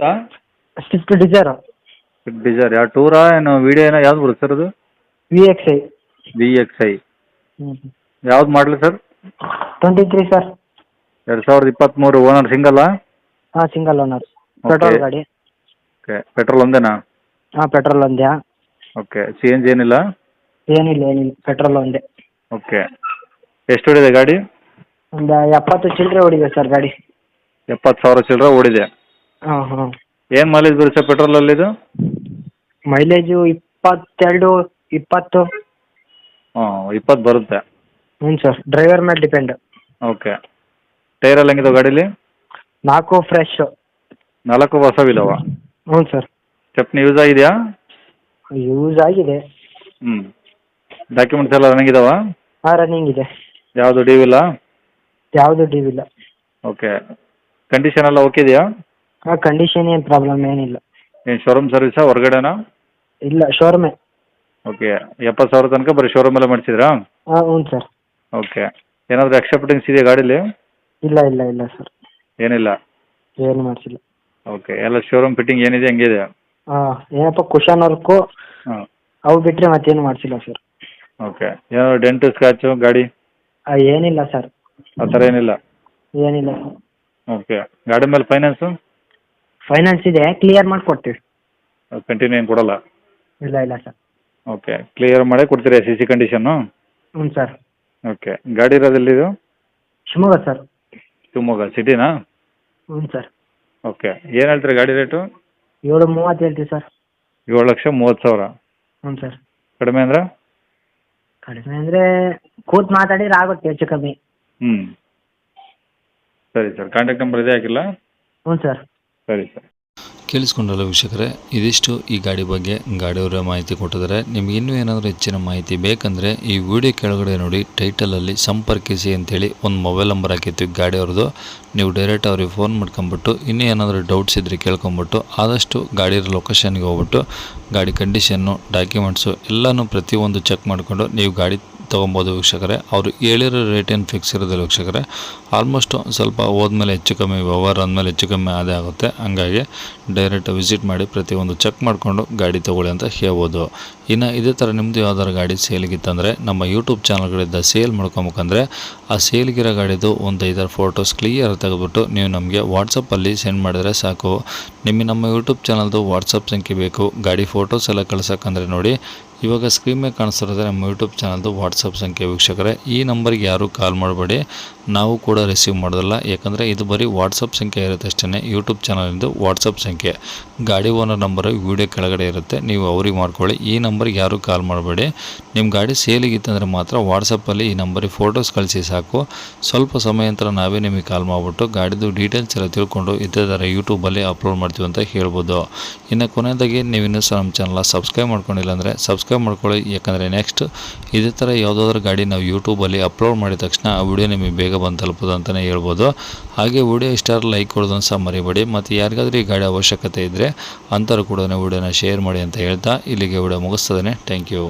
ಹಾಂ Swift Dzire desire ಯಾವ ಟೂರಾ ಏನು ವಿಡಿಯೋ ಏನೋ ಯಾವ್ದು ಬರುತ್ತೆ ಸರ್ ಅದು? V X I V X I ಯಾವ್ದು ಮಾಡಲಿ ಸರ್ ಟ್ವೆಂಟಿ ತ್ರೀ ಸರ್ ಎರಡು ಸಾವಿರದ ಇಪ್ಪತ್ತ್ಮೂರು ಓನರ್ ಸಿಂಗಲ್ಲಾ ಹಾಂ ಸಿಂಗಲ್ ಓನರ್ ಪೆಟ್ರೋಲ್ ಗಾಡಿ. ಓಕೆ ಪೆಟ್ರೋಲ್ ಒಂದೇನಾ? ಹಾಂ ಪೆಟ್ರೋಲ್ ಒಂದೇ. ಓಕೆ ಸಿ ಎನ್ ಜಿ ಏನಿಲ್ಲ? ಏನಿಲ್ಲ ಏನಿಲ್ಲ. ಪೆಟ್ರೋಲ್ ಒಂದೇ. ಓಕೆ ಎಷ್ಟು ಹೊಡಿದೆ ಗಾಡಿ? ಒಂದು ಎಪ್ಪತ್ತು ಚಿಲ್ಲರೆ ಹೊಡಿದೆ ಸರ್ ಗಾಡಿ. ಎಪ್ಪತ್ತು ಸಾವಿರ ಚಿಲ್ಲರೆ ಓಡಿದೆ. ಹಾಂ ಹಾಂ. ಏನು ಮೈಲೇಜ್ ಬರುತ್ತೆ ಪೆಟ್ರೋಲ್ ಪೆಟ್ರೋಲಲ್ಲಿ ಇದು? ಮೈಲೇಜು ಇಪ್ಪತ್ತೆರಡು ಇಪ್ಪತ್ತು. ಹಾಂ ಇಪ್ಪತ್ತು ಬರುತ್ತೆ. ಹ್ಞೂ ಸರ್ ಡ್ರೈವರ್ ಮೇಲೆ ಡಿಪೆಂಡ್ ಓಕೆ ಟೈರ್ ಎಲ್ಲ ಹೆಂಗಿದಾವೆ ಗಾಡೀಲಿ? ನಾಲ್ಕು ಫ್ರೆಶ್ ನಾಲ್ಕು ಹೊಸವಿದಾವ? ಹ್ಞೂ ಸರ್ ಚಪ್ನಿ ಯೂಸ್ ಆಗಿದೆಯಾ? ಯೂಸ್ ಆಗಿದೆ. ಹ್ಞೂ ಡಾಕ್ಯುಮೆಂಟ್ಸ್ ಎಲ್ಲ ರನ್ನಿಂಗ್ ಇದಾವಾ? ಹಾಂ ರನ್ನಿಂಗ್ ಇದೆ. ಯಾವುದು ಡಿವಿಲ್ಲ ಇಲ್ಲ ಯಾವುದು ಡ್ಯೂ ಇಲ್ಲ ಓಕೆ ಕಂಡೀಷನ್ ಎಲ್ಲ ಓಕೆ ಇದೆಯಾ? ಹಾಂ ಕಂಡೀಷನ್ ಏನು ಪ್ರಾಬ್ಲಮ್ ಏನಿಲ್ಲ. ಏನು ಶೋರೂಮ್ ಸರ್ವಿಸಾ ಹೊರಗಡೆನಾ? ಇಲ್ಲ ಶೋರೂಮೇ ಓಕೆ ಎಪ್ಪತ್ತು ಸಾವಿರ ತನಕ ಬರೀ ಶೋರೂಮಲ್ಲೇ ಮಾಡಿಸಿದ್ರಾ? ಹಾಂ ಹ್ಞೂ ಸರ್. ಓಕೆ ಏನಾದರೂ ಎಕ್ಸ್ಟ್ರಾ ಫಿಟ್ಟಿಂಗ್ಸ್ ಇದೆಯಾ ಗಾಡೀಲಿ? ಇಲ್ಲ ಇಲ್ಲ ಇಲ್ಲ ಸರ್. ಏನಿಲ್ಲ? ಏನು ಮಾಡಿಸಿಲ್ಲ. ಓಕೆ ಎಲ್ಲ ಶೋರೂಮ್ ಫಿಟ್ಟಿಂಗ್ ಏನಿದೆ ಹಂಗಿದೆ? ಹಾಂ ಏನಪ್ಪ ಕುಶಾನ್ ವರ್ಕು ಹಾಂ. ಅವು ಬಿಟ್ಟರೆ ಮತ್ತೇನು ಮಾಡಿಸಿಲ್ಲ ಸರ್. ಓಕೆ ಏನಾದ್ರು ಡೆಂಟು ಸ್ಕ್ರಾಚು ಗಾಡಿ? ಏನಿಲ್ಲ ಸರ್. ಆ ಥರ ಏನಿಲ್ಲ? ಏನಿಲ್ಲ ಸರ್. ಓಕೆ ಗಾಡಿ ಮೇಲೆ ಫೈನಾನ್ಸು ಫೈನಾನ್ಸ್ ಇದೆ ಕ್ಲಿಯರ್ ಮಾಡಿ ಕೊಡ್ತೀವಿ. ಕಂಟಿನ್ಯೂ ಏನು ಕೊಡಲ್ಲ? ಇಲ್ಲ ಇಲ್ಲ ಸರ್ ಓಕೆ ಕ್ಲಿಯರ್ ಮಾಡೇ ಕೊಡ್ತೀರಾ ಸಿ ಸಿ ಕಂಡೀಷನ್ನು ಹ್ಞೂ ಸರ್ ಓಕೆ ಗಾಡಿ ಇರೋದೆಲ್ಲಿದು ಶಿವಮೊಗ್ಗ ಸರ್ ಶಿವಮೊಗ್ಗ ಸಿಟಿನಾ? ಹ್ಞೂ ಸರ್ ಓಕೆ ಏನು ಹೇಳ್ತೀರಾ ಗಾಡಿ ರೇಟು? ಏಳು ಮೂವತ್ತು ಹೇಳ್ತೀವಿ ಸರ್ ಏಳು ಲಕ್ಷ ಮೂವತ್ತು ಸಾವಿರ. ಹ್ಞೂ ಸರ್ ಕಡಿಮೆ ಅಂದ್ರೆ? ಕಡಿಮೆ ಅಂದರೆ ಕೂತ್ ಮಾತಾಡಿದ್ರೆ ಆಗುತ್ತೆ ಹೆಚ್ಚು ಕಮ್ಮಿ. ಹ್ಞೂ ಸರಿ ಸರ್ ಕಾಂಟ್ಯಾಕ್ಟ್ ನಂಬರ್ ಇದೆ ಹಾಕಿಲ್ಲ? ಹ್ಞೂ ಸರ್ ಸರಿ, ಸರ್. ಕೇಳಿಸ್ಕೊಂಡಲ್ಲ ವೀಕ್ಷಕರೇ, ಇದಿಷ್ಟು ಈ ಗಾಡಿ ಬಗ್ಗೆ ಗಾಡಿಯವರ ಮಾಹಿತಿ ಕೊಟ್ಟಿದ್ದಾರೆ. ನಿಮ್ಗೆ ಇನ್ನೂ ಏನಾದರೂ ಹೆಚ್ಚಿನ ಮಾಹಿತಿ ಬೇಕಂದರೆ ಈ ವಿಡಿಯೋ ಕೆಳಗಡೆ ನೋಡಿ ಟೈಟಲಲ್ಲಿ ಸಂಪರ್ಕಿಸಿ ಅಂತೇಳಿ ಒಂದು ಮೊಬೈಲ್ ನಂಬರ್ ಹಾಕಿರ್ತೀವಿ ಗಾಡಿಯವ್ರದ್ದು. ನೀವು ಡೈರೆಕ್ಟ್ ಅವ್ರಿಗೆ ಫೋನ್ ಮಾಡ್ಕೊಂಬಿಟ್ಟು, ಇನ್ನೂ ಏನಾದರೂ ಡೌಟ್ಸ್ ಇದ್ದರೆ ಕೇಳ್ಕೊಂಬಿಟ್ಟು, ಆದಷ್ಟು ಗಾಡಿಯ ಲೊಕೇಶನ್ಗೆ ಹೋಗ್ಬಿಟ್ಟು, ಗಾಡಿ ಕಂಡೀಷನ್ನು ಡಾಕ್ಯುಮೆಂಟ್ಸು ಎಲ್ಲನೂ ಪ್ರತಿಯೊಂದು ಚೆಕ್ ಮಾಡಿಕೊಂಡು, ನೀವು ಗಾಡಿ ತೊಗೊಬೋದು ವೀಕ್ಷಕರೇ. ಅವರು ಹೇಳಿರೋ ರೇಟ್ ಏನು ಫಿಕ್ಸ್ ಇರೋದಿಲ್ಲ ವೀಕ್ಷಕರೇ. ಆಲ್ಮೋಸ್ಟ್ ಸ್ವಲ್ಪ ಹೋದ್ಮೇಲೆ ಹೆಚ್ಚು ಕಮ್ಮಿ, ವ್ಯವಹಾರ ಅಂದಮೇಲೆ ಹೆಚ್ಚು ಕಮ್ಮಿ ಅದೇ ಆಗುತ್ತೆ. ಹಂಗಾಗಿ ಡೈರೆಕ್ಟ್ ವಿಸಿಟ್ ಮಾಡಿ ಪ್ರತಿಯೊಂದು ಚೆಕ್ ಮಾಡಿಕೊಂಡು ಗಾಡಿ ತೊಗೊಳ್ಳಿ ಅಂತ ಹೇಳ್ಬೋದು. ಇನ್ನು ಇದೇ ಥರ ನಿಮ್ಮದು ಯಾವ್ದಾದ್ರು ಗಾಡಿ ಸೇಲ್ಗಿತ್ತಂದರೆ, ನಮ್ಮ ಯೂಟ್ಯೂಬ್ ಚಾನಲ್ಗಳಿಂದ ಸೇಲ್ ಮಾಡ್ಕೊಬೇಕಂದ್ರೆ, ಆ ಸೇಲ್ಗಿರೋ ಗಾಡಿದು ಒಂದು ಐದಾರು ಫೋಟೋಸ್ ಕ್ಲಿಯರ್ ತೆಗೆದುಬಿಟ್ಟು ನೀವು ನಮಗೆ ವಾಟ್ಸಪ್ಪಲ್ಲಿ ಸೆಂಡ್ ಮಾಡಿದರೆ ಸಾಕು. ನಿಮಗೆ ನಮ್ಮ ಯೂಟ್ಯೂಬ್ ಚಾನಲ್ದು ವಾಟ್ಸಪ್ ಸಂಖ್ಯೆ ಬೇಕು. ಗಾಡಿ ಫೋಟೋಸ್ ಎಲ್ಲ ಕಳ್ಸೋಕ್ಕಂದ್ರೆ ನೋಡಿ ಇವಾಗ ಸ್ಕ್ರೀನ್ ಮೇಲೆ ಕಾಣಿಸ್ತಿರೋದ್ರೆ ನಮ್ಮ ಯೂಟ್ಯೂಬ್ ಚಾನಲ್ದು ವಾಟ್ಸಪ್ ಸಂಖ್ಯೆ ವೀಕ್ಷಕರೇ. ಈ ನಂಬರ್ಗೆ ಯಾರೂ ಕಾಲ್ ಮಾಡಬೇಡಿ. ನಾವು ಕೂಡ ರಿಸೀವ್ ಮಾಡೋದಿಲ್ಲ. ಯಾಕಂದರೆ ಇದು ಬರೀ ವಾಟ್ಸಪ್ ಸಂಖ್ಯೆ ಇರುತ್ತೆ ಅಷ್ಟೇ ಯೂಟ್ಯೂಬ್ ಚಾನಲಿಂದು ವಾಟ್ಸಪ್ ಸಂಖ್ಯೆ. ಗಾಡಿ ಓನರ್ ನಂಬರ್ ವಿಡಿಯೋ ಕೆಳಗಡೆ ಇರುತ್ತೆ. ನೀವು ಅವ್ರಿಗೆ ಮಾಡ್ಕೊಳ್ಳಿ. ಈ ನಂಬರ್ಗೆ ಯಾರೂ ಕಾಲ್ ಮಾಡಬೇಡಿ. ನಿಮ್ಮ ಗಾಡಿ ಸೇಲಿಗಿತ್ತಂದರೆ ಮಾತ್ರ ವಾಟ್ಸಪ್ಪಲ್ಲಿ ಈ ನಂಬರಿಗೆ ಫೋಟೋಸ್ ಕಳಿಸಿ ಸಾಕು. ಸ್ವಲ್ಪ ಸಮಯ ನಂತರ ನಾವೇ ನಿಮಗೆ ಕಾಲ್ ಮಾಡಿಬಿಟ್ಟು ಗಾಡಿದು ಡೀಟೇಲ್ಸ್ ಎಲ್ಲ ತಿಳ್ಕೊಂಡು ಇದೇ ಥರ ಯೂಟ್ಯೂಬಲ್ಲಿ ಅಪ್ಲೋಡ್ ಮಾಡ್ತೀವಿ ಅಂತ ಹೇಳ್ಬೋದು. ಇನ್ನು ಕೊನೆಯದಾಗಿ ನೀವು ಇನ್ನೂ ಸಹ ನಮ್ಮ ಚಾನಲ್ ಸಬ್ಸ್ಕ್ರೈಬ್ ಮಾಡ್ಕೊಂಡಿಲ್ಲ ಅಂದರೆ ಸಬ್ಸ್ಕ್ರೈಬ್ ಮಾಡ್ಕೊಳ್ಳಿ. ಯಾಕಂದರೆ ನೆಕ್ಸ್ಟ್ ಇದೇ ಥರ ಯಾವುದಾದ್ರೂ ಗಾಡಿ ನಾವು ಯೂಟ್ಯೂಬಲ್ಲಿ ಅಪ್ಲೋಡ್ ಮಾಡಿದ ತಕ್ಷಣ ಆ ವಿಡಿಯೋ ನಿಮಗೆ ಬೇಗ ಬಂದು ತಲುಪೋದು ಅಂತಲೇ ಹೇಳ್ಬೋದು. ಹಾಗೆ ವಿಡಿಯೋ ಇಷ್ಟ ಲೈಕ್ ಕೊಡೋದನ್ನು ಸಹ ಮರಿಬೇಡಿ. ಮತ್ತು ಯಾರಿಗಾದ್ರೂ ಈ ಗಾಡಿ ಅವಶ್ಯಕತೆ ಇದ್ದರೆ ಅಂಥವ್ರು ಕೂಡ ವಿಡಿಯೋನ ಶೇರ್ ಮಾಡಿ ಅಂತ ಹೇಳ್ತಾ ಇಲ್ಲಿಗೆ ವಿಡಿಯೋ ಮುಗಿಸ್ತದೆ ಥ್ಯಾಂಕ್ ಯು